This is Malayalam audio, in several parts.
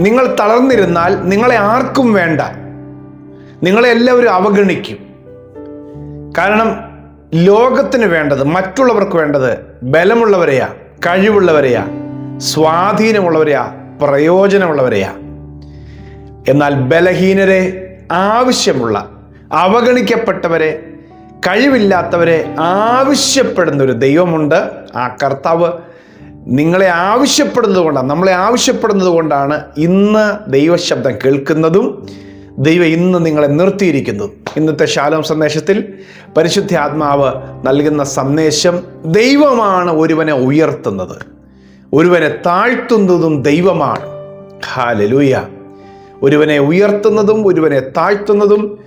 നിങ്ങൾ തളർന്നിരുന്നാൽ നിങ്ങളെ ആർക്കും വേണ്ട. നിങ്ങളെ എല്ലാവരും അവഗണിക്കും. കാരണം ലോകത്തിന് വേണ്ടത് മറ്റുള്ളവർക്ക് വേണ്ടത് ബലമുള്ളവരെയാ കഴിവുള്ളവരെയാ സ്വാധീനമുള്ളവരെയാ പ്രയോജനമുള്ളവരെയാ. എന്നാൽ ബലഹീനരെ ആവശ്യമുള്ള അവഗണിക്കപ്പെട്ടവരെ കഴിവില്ലാത്തവരെ ആവശ്യപ്പെടുന്ന ഒരു ദൈവമുണ്ട് ആ കർത്താവ്. നിങ്ങളെ ആവശ്യപ്പെടുന്നത് കൊണ്ടാണ് നമ്മളെ ആവശ്യപ്പെടുന്നത് കൊണ്ടാണ് ഇന്ന് ദൈവശബ്ദം കേൾക്കുന്നതും ദൈവം ഇന്ന് നിങ്ങളെ നിർത്തിയിരിക്കുന്നു ഇന്നത്തെ ശാലോം സന്ദേശത്തിൽ പരിശുദ്ധ ആത്മാവ് നൽകുന്ന സന്ദേശം ദൈവമാണ് ഒരുവനെ ഉയർത്തുന്നത്. ഒരുവനെ താഴ്ത്തുന്നതും ദൈവമാണ്. ഹാലലൂയ ഒരുവനെ ഉയർത്തുന്നതും ഒരുവനെ താഴ്ത്തുന്നതും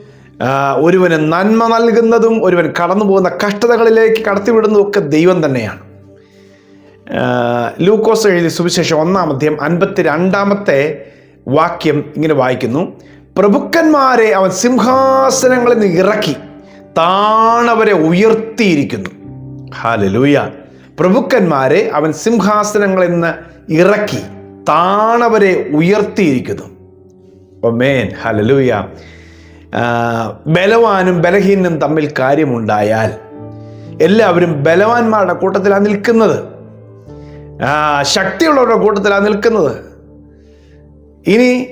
ഒരുവന് നന്മ നൽകുന്നതും ഒരുവൻ കടന്നു പോകുന്ന കഷ്ടതകളിലേക്ക് കടത്തിവിടുന്നതും ഒക്കെ ദൈവം തന്നെയാണ്. ലൂക്കോസ് എഴുതിയ സുവിശേഷം ഒന്നാം അൻപത്തി രണ്ടാമത്തെ വാക്യം ഇങ്ങനെ വായിക്കുന്നു. പ്രഭുക്കന്മാരെ അവൻ സിംഹാസനങ്ങളിൽ നിന്ന് ഇറക്കി താണവരെ ഉയർത്തിയിരിക്കുന്നു. ഹാലലൂയ പ്രഭുക്കന്മാരെ അവൻ സിംഹാസനങ്ങളിൽ നിന്ന് ഇറക്കി താണവരെ ഉയർത്തിയിരിക്കുന്നു. ഒമേൻ ഹലലൂയ ബലവാനും ബലഹീനനും തമ്മിൽ കാര്യമുണ്ടായാൽ എല്ലാവരും ബലവാന്മാരുടെ കൂട്ടത്തിലാണ് നിൽക്കുന്നത്. ശക്തിയുള്ളവരുടെ കൂട്ടത്തിലാണ് നിൽക്കുന്നത്. ഇനി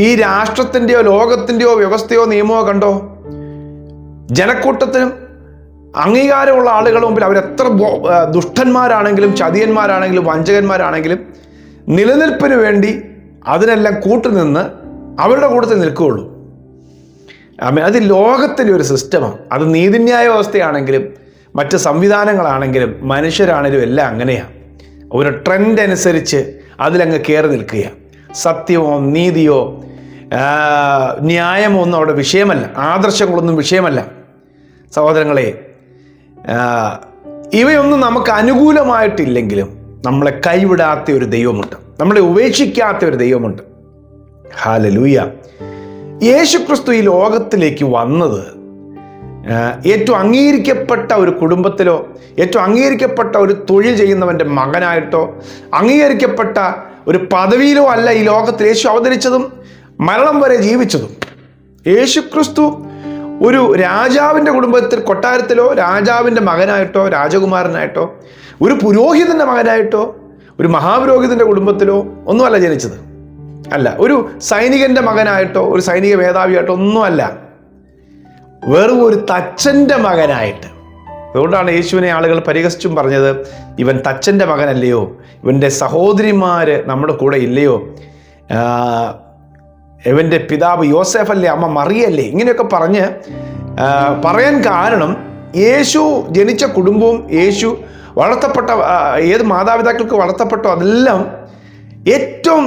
ഈ രാഷ്ട്രത്തിന്റെയോ ലോകത്തിന്റെയോ വ്യവസ്ഥയോ നിയമമോ കണ്ടോ? ജനക്കൂട്ടത്തിനും അംഗീകാരമുള്ള ആളുകളുടെ മുമ്പിൽ അവരെത്ര ദുഷ്ടന്മാരാണെങ്കിലും ചതിയന്മാരാണെങ്കിലും വഞ്ചകന്മാരാണെങ്കിലും നിലനിൽപ്പിന് വേണ്ടി അതിനെല്ലാം കൂട്ടുനിന്ന് അവരുടെ കൂട്ടത്തിൽ നിൽക്കുകയുള്ളൂ. അത് ലോകത്തിന്റെ ഒരു സിസ്റ്റമാണ് അത് നീതിന്യായ വ്യവസ്ഥയാണെങ്കിലും മറ്റ് സംവിധാനങ്ങളാണെങ്കിലും മനുഷ്യരാണെങ്കിലും എല്ലാം അങ്ങനെയാണ് ഒരു ട്രെൻഡ് അനുസരിച്ച് അതിലങ്ങ് കയറി നിൽക്കുക സത്യമോ നീതിയോ ന്യായമോ ഒന്നും അവിടെ വിഷയമല്ല. ആദർശങ്ങളൊന്നും വിഷയമല്ല. സഹോദരങ്ങളെ ഇവയൊന്നും നമുക്ക് അനുകൂലമായിട്ടില്ലെങ്കിലും നമ്മളെ കൈവിടാത്ത ഒരു ദൈവമുണ്ട്. നമ്മളെ ഉപേക്ഷിക്കാത്ത ഒരു ദൈവമുണ്ട്. ഹാലലൂയ യേശുക്രിസ്തു ഈ ലോകത്തിലേക്ക് വന്നത് ഏറ്റവും അംഗീകരിക്കപ്പെട്ട ഒരു കുടുംബത്തിലോ ഏറ്റവും അംഗീകരിക്കപ്പെട്ട ഒരു തൊഴിൽ ചെയ്യുന്നവന്റെ മകനായിട്ടോ അംഗീകരിക്കപ്പെട്ട ഒരു പദവിയിലോ അല്ല ഈ ലോകത്തിൽ യേശു അവതരിച്ചതും മരണം വരെ ജീവിച്ചതും. യേശു ക്രിസ്തു ഒരു രാജാവിന്റെ കുടുംബത്തിൽ കൊട്ടാരത്തിലോ രാജാവിന്റെ മകനായിട്ടോ രാജകുമാരനായിട്ടോ ഒരു പുരോഹിതന്റെ മകനായിട്ടോ ഒരു മഹാപുരോഹിതന്റെ കുടുംബത്തിലോ ഒന്നുമല്ല ജനിച്ചത്. അല്ല ഒരു സൈനികന്റെ മകനായിട്ടോ ഒരു സൈനിക മേധാവിയായിട്ടോ ഒന്നുമല്ല. വെറും ഒരു തച്ചന്റെ മകനായിട്ട്. അതുകൊണ്ടാണ് യേശുവിനെ ആളുകൾ പരിഹസിച്ചും പറഞ്ഞത് ഇവൻ തച്ചന്റെ മകനല്ലയോ? ഇവന്റെ സഹോദരിമാർ നമ്മുടെ കൂടെ ഇല്ലയോ? ഇവന്റെ പിതാവ് യോസെഫ് അല്ലേ അമ്മ മറിയല്ലേ? ഇങ്ങനെയൊക്കെ പറഞ്ഞ് പറയാൻ കാരണം യേശു ജനിച്ച കുടുംബവും യേശു വളർത്തപ്പെട്ട ഏത് മാതാപിതാക്കൾക്ക് വളർത്തപ്പെട്ടോ അതെല്ലാം ഏറ്റവും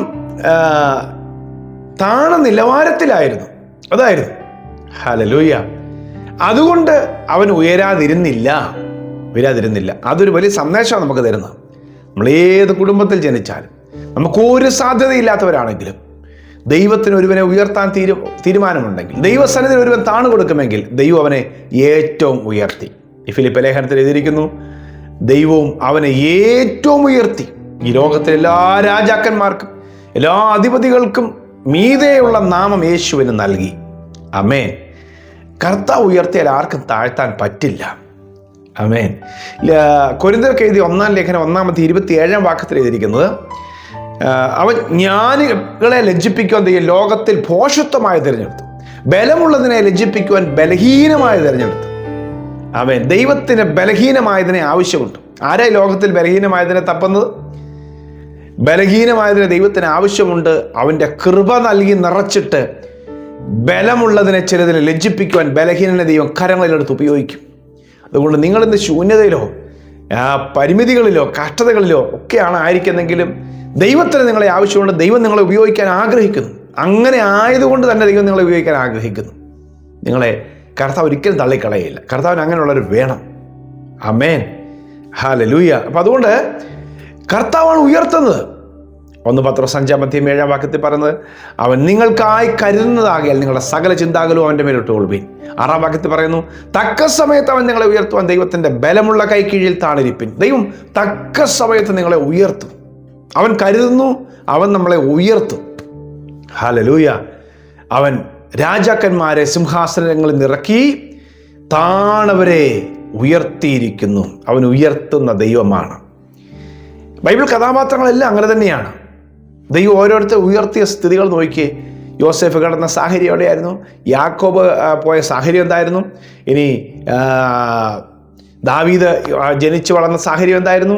താണ നിലവാരത്തിലായിരുന്നു. അതായിരുന്നു. ഹലലൂയ അതുകൊണ്ട് അവൻ ഉയരാതിരുന്നില്ല. ഉയരാതിരുന്നില്ല. അതൊരു വലിയ സന്ദേശമാണ് നമുക്ക് തരുന്നത്. നമ്മൾ ഏത് കുടുംബത്തിൽ ജനിച്ചാലും നമുക്കൊരു സാധ്യതയില്ലാത്തവരാണെങ്കിലും ദൈവത്തിന് ഒരുവനെ ഉയർത്താൻ തീരു തീരുമാനമുണ്ടെങ്കിൽ ദൈവസന്നിധിയിൽ ഒരുവൻ താണു കൊടുക്കുമെങ്കിൽ ദൈവം അവനെ ഏറ്റവും ഉയർത്തി. ഈ ഫിലിപ്പ് ലേഖനത്തിൽ എഴുതിയിരിക്കുന്നു ദൈവവും അവനെ ഏറ്റവും ഉയർത്തി. ഈ ലോകത്തിലെ എല്ലാ രാജാക്കന്മാർക്കും എല്ലാ അധിപതികൾക്കും മീതെയുള്ള നാമം യേശുവിന് നൽകി. അമേൻ കർത്താവ് ഉയർത്തിയാൽ ആർക്കും താഴ്ത്താൻ പറ്റില്ല. അമേൻ കൊരിന്തർക്ക് എഴുതിയ ഒന്നാം ലേഖനം ഒന്നാമത്തെ ഇരുപത്തി ഏഴാം വാക്കത്തിൽ എഴുതിയിരിക്കുന്നത് അവൻ ജ്ഞാനികളെ ലജ്ജിപ്പിക്കുവാൻ ദൈവം ലോകത്തിൽ ഭോഷത്വമായി തിരഞ്ഞെടുത്തു. ബലമുള്ളതിനെ ലജ്ജിപ്പിക്കുവാൻ ബലഹീനമായി തിരഞ്ഞെടുത്തു. അവൻ ദൈവത്തിന് ബലഹീനമായതിനെ ആവശ്യമുണ്ട്. ആരാ ലോകത്തിൽ ബലഹീനമായതിനെ തപ്പുന്നത്? ബലഹീനമായതിനെ ദൈവത്തിന് ആവശ്യമുണ്ട്. അവന്റെ കൃപ നൽകി നിറച്ചിട്ട് ബലമുള്ളതിനെ ചിലതിനെ ലജ്ജിപ്പിക്കുവാൻ ബലഹീനനെ ദൈവം കരങ്ങളിലെടുത്ത് ഉപയോഗിക്കും. അതുകൊണ്ട് നിങ്ങളിന്ന് ശൂന്യതയിലോ പരിമിതികളിലോ കഷ്ടതകളിലോ ഒക്കെയാണ് ആയിരിക്കുന്നെങ്കിലും ദൈവത്തിന് നിങ്ങളെ ആവശ്യമുണ്ട്. ദൈവം നിങ്ങളെ ഉപയോഗിക്കാൻ ആഗ്രഹിക്കുന്നു. അങ്ങനെ ആയതുകൊണ്ട് തന്നെ ദൈവം നിങ്ങളെ ഉപയോഗിക്കാൻ ആഗ്രഹിക്കുന്നു. നിങ്ങളെ കർത്താവ് ഒരിക്കലും തള്ളിക്കളയില്ല കർത്താവിന് അങ്ങനെയുള്ളവർ വേണം. അമേൻ ഹാലലൂയ അപ്പം അതുകൊണ്ട് കർത്താവാണ് ഉയർത്തുന്നത്. ഒന്ന് പത്രോസ് അഞ്ചാം ഏഴാം വാക്യത്തിൽ പറയുന്നത് അവൻ നിങ്ങൾക്കായി കരുതുന്നതാകിയാൽ നിങ്ങളുടെ സകല ചിന്താകലും അവന്റെ മേലിട്ട് കൊള്ളുവീൻ ആറാം വാക്യത്തിൽ പറയുന്നു തക്ക സമയത്ത് അവൻ നിങ്ങളെ ഉയർത്തുവാൻ ദൈവത്തിന്റെ ബലമുള്ള കൈ കീഴിൽ താണിരിപ്പിൻ. ദൈവം തക്ക സമയത്ത് നിങ്ങളെ ഉയർത്തും. അവൻ കരുതുന്നു അവൻ നമ്മളെ ഉയർത്തും. ഹലലൂയ അവൻ രാജാക്കന്മാരെ സിംഹാസനങ്ങളിൽ നിറക്കി താണവരെ ഉയർത്തിയിരിക്കുന്നു. അവൻ ഉയർത്തുന്ന ദൈവമാണ്. ബൈബിൾ കഥാപാത്രങ്ങളെല്ലാം അങ്ങനെ തന്നെയാണ്. ദൈവം ഓരോരുത്തർ ഉയർത്തിയ സ്ഥിതികൾ നോക്കി. യോസെഫ് കിടന്ന സാഹചര്യം എവിടെയായിരുന്നു? യാക്കോബ് പോയ സാഹചര്യം എന്തായിരുന്നു? ഇനി ദാവീദ് ജനിച്ചു വളർന്ന സാഹചര്യം എന്തായിരുന്നു?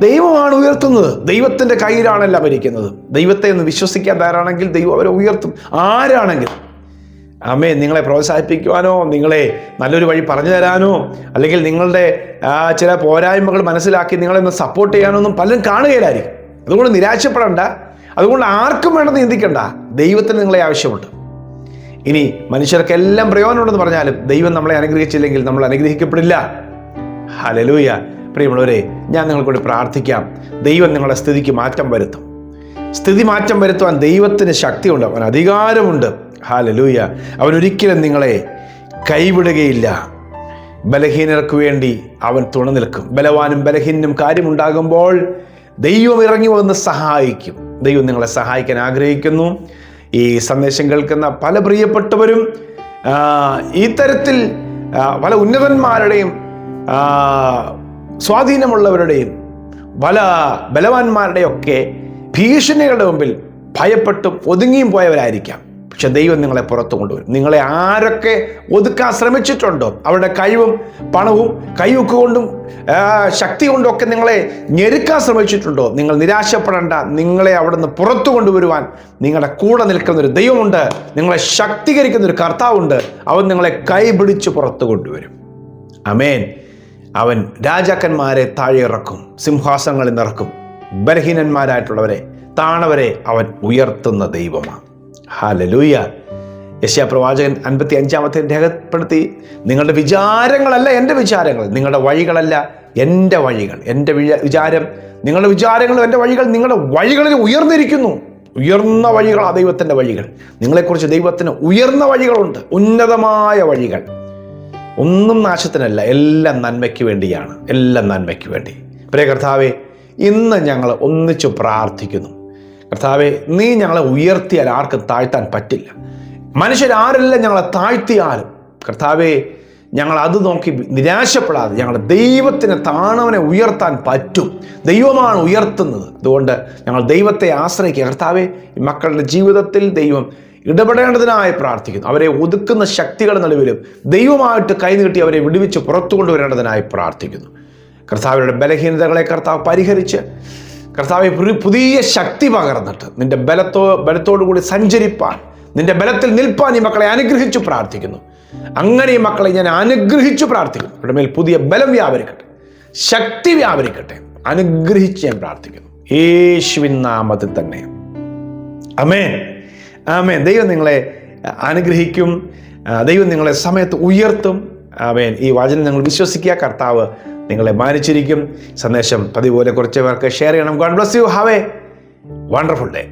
ദൈവമാണ് ഉയർത്തുന്നത്. ദൈവത്തിന്റെ കയ്യിലാണല്ല ഭരിക്കുന്നത് ദൈവത്തെ ഒന്ന് വിശ്വസിക്കാൻ തയ്യാറാണെങ്കിൽ ദൈവം അവരെ ഉയർത്തും. ആരാണെങ്കിൽ അമ്മേ നിങ്ങളെ പ്രോത്സാഹിപ്പിക്കുവാനോ നിങ്ങളെ നല്ലൊരു വഴി പറഞ്ഞു തരാനോ അല്ലെങ്കിൽ നിങ്ങളുടെ ചില പോരായ്മകൾ മനസ്സിലാക്കി നിങ്ങളെ ഒന്ന് സപ്പോർട്ട് ചെയ്യാനോ ഒന്നും പലരും കാണുകയില്ലായിരിക്കും. അതുകൊണ്ട് നിരാശപ്പെടണ്ട. അതുകൊണ്ട് ആർക്കും വേണ്ടത് ചിന്തിക്കണ്ട ദൈവത്തിന് നിങ്ങളെ ആവശ്യമുണ്ട്. ഇനി മനുഷ്യർക്കെല്ലാം പ്രയോജനമുണ്ടെന്ന് പറഞ്ഞാലും ദൈവം നമ്മളെ അനുഗ്രഹിച്ചില്ലെങ്കിൽ നമ്മൾ അനുഗ്രഹിക്കപ്പെടില്ല. ഹലലൂയ പ്രിയമുള്ളവരെ ഞാൻ നിങ്ങൾക്കൂടി പ്രാർത്ഥിക്കാം. ദൈവം നിങ്ങളുടെ സ്ഥിതിക്ക് മാറ്റം വരുത്തും. സ്ഥിതി മാറ്റം വരുത്തുവാൻ ദൈവത്തിന് ശക്തിയുണ്ട്. അവൻ അധികാരമുണ്ട്. ഹാലലൂയ അവൻ ഒരിക്കലും നിങ്ങളെ കൈവിടുകയില്ല. ബലഹീനർക്ക് വേണ്ടി അവൻ തുണ നിൽക്കും. ബലവാനും ബലഹീനും കാര്യമുണ്ടാകുമ്പോൾ ദൈവം ഇറങ്ങി വന്ന് സഹായിക്കും. ദൈവം നിങ്ങളെ സഹായിക്കാൻ ആഗ്രഹിക്കുന്നു. ഈ സന്ദേശം കേൾക്കുന്ന പല പ്രിയപ്പെട്ടവരും ഈ തരത്തിൽ പല ഉന്നതന്മാരുടെയും സ്വാധീനമുള്ളവരുടെയും പല ബലവാന്മാരുടെയൊക്കെ ഭീഷണികളുടെ മുമ്പിൽ ഭയപ്പെട്ടും ഒതുങ്ങിയും പോയവരായിരിക്കാം. പക്ഷെ ദൈവം നിങ്ങളെ പുറത്തു കൊണ്ടുവരും. നിങ്ങളെ ആരൊക്കെ ഒതുക്കാൻ ശ്രമിച്ചിട്ടുണ്ടോ? അവരുടെ കഴിവും പണവും കൈവക്ക് കൊണ്ടും ശക്തി കൊണ്ടൊക്കെ നിങ്ങളെ ഞെരുക്കാൻ ശ്രമിച്ചിട്ടുണ്ടോ? നിങ്ങൾ നിരാശപ്പെടേണ്ട. നിങ്ങളെ അവിടെ നിന്ന് പുറത്തു കൊണ്ടുവരുവാൻ നിങ്ങളുടെ കൂടെ നിൽക്കുന്ന ഒരു ദൈവമുണ്ട്. നിങ്ങളെ ശക്തീകരിക്കുന്ന ഒരു കർത്താവുണ്ട്. അവൻ നിങ്ങളെ കൈപിടിച്ച് പുറത്തു കൊണ്ടുവരും. അമേൻ അവൻ രാജാക്കന്മാരെ താഴെ ഇറക്കും. സിംഹാസനങ്ങളിൽ നിറക്കും. ബലഹീനന്മാരായിട്ടുള്ളവരെ താണവരെ അവൻ ഉയർത്തുന്ന ദൈവമാണ്. ഹാലലൂയ. യശ്യാ പ്രവാചകൻ അൻപത്തി അഞ്ചാമത്തെ രേഖപ്പെടുത്തി നിങ്ങളുടെ വിചാരങ്ങളല്ല എന്റെ വിചാരങ്ങൾ നിങ്ങളുടെ വഴികളല്ല എന്റെ വഴികൾ. എന്റെ വിചാരം നിങ്ങളുടെ വിചാരങ്ങളും എന്റെ വഴികൾ നിങ്ങളുടെ വഴികളിൽ ഉയർന്നിരിക്കുന്നു. ഉയർന്ന വഴികളാണ് ദൈവത്തിന്റെ വഴികൾ. നിങ്ങളെക്കുറിച്ച് ദൈവത്തിന് ഉയർന്ന വഴികളുണ്ട് ഉന്നതമായ വഴികൾ. ഒന്നും നാശത്തിനല്ല എല്ലാം നന്മയ്ക്ക് വേണ്ടിയാണ് എല്ലാം നന്മയ്ക്ക് വേണ്ടി. പ്രിയ കർത്താവെ ഇന്ന് ഞങ്ങൾ ഒന്നിച്ചു പ്രാർത്ഥിക്കുന്നു. കർത്താവെ നീ ഞങ്ങളെ ഉയർത്തിയാൽ ആർക്കും താഴ്ത്താൻ പറ്റില്ല. മനുഷ്യരാരെല്ലാം ഞങ്ങളെ താഴ്ത്തിയാലും കർത്താവെ ഞങ്ങൾ അത് നോക്കി നിരാശപ്പെടാതെ ഞങ്ങളുടെ ദൈവത്തിന് താണവനെ ഉയർത്താൻ പറ്റും. ദൈവമാണ് ഉയർത്തുന്നത്. അതുകൊണ്ട് ഞങ്ങൾ ദൈവത്തെ ആശ്രയിക്കുക. കർത്താവെ മക്കളുടെ ജീവിതത്തിൽ ദൈവം ഇടപെടേണ്ടതിനായി പ്രാർത്ഥിക്കുന്നു. അവരെ ഒതുക്കുന്ന ശക്തികളുടെ നടുവിലും ദൈവമായിട്ട് കൈനീട്ടി അവരെ വിടുവിച്ച് പുറത്തു കൊണ്ടുവരേണ്ടതിനായി പ്രാർത്ഥിക്കുന്നു. കർത്താവരുടെ ബലഹീനതകളെ കർത്താവ് പരിഹരിച്ച് കർത്താവെ പുതിയ ശക്തി പകർന്നിട്ട് നിന്റെ ബലത്തോ ബലത്തോടു കൂടി സഞ്ചരിപ്പാൻ നിന്റെ ബലത്തിൽ നിൽപ്പാൻ ഈ മക്കളെ അനുഗ്രഹിച്ചു പ്രാർത്ഥിക്കുന്നു. അങ്ങനെ ഈ മക്കളെ ഞാൻ അനുഗ്രഹിച്ചു പ്രാർത്ഥിക്കുന്നു. അവരുടെ മേൽ പുതിയ ബലം വ്യാപരിക്കട്ടെ. ശക്തി വ്യാപരിക്കട്ടെ. അനുഗ്രഹിച്ച് ഞാൻ പ്രാർത്ഥിക്കുന്നു. യേശുവിൻ നാമത്തിൽ തന്നെ. അമേൻ ആമേൻ. ദൈവം നിങ്ങളെ അനുഗ്രഹിക്കും. ദൈവം നിങ്ങളെ സമയത്ത് ഉയർത്തും. ആമേൻ. ഈ വചനം നിങ്ങൾ വിശ്വസിക്കുക. കർത്താവ് നിങ്ങളെ മാനിച്ചിരിക്കും. സന്ദേശം പതിപോലെ കുറച്ച് പേർക്ക് ഷെയർ ചെയ്യണം. God bless you have a wonderful day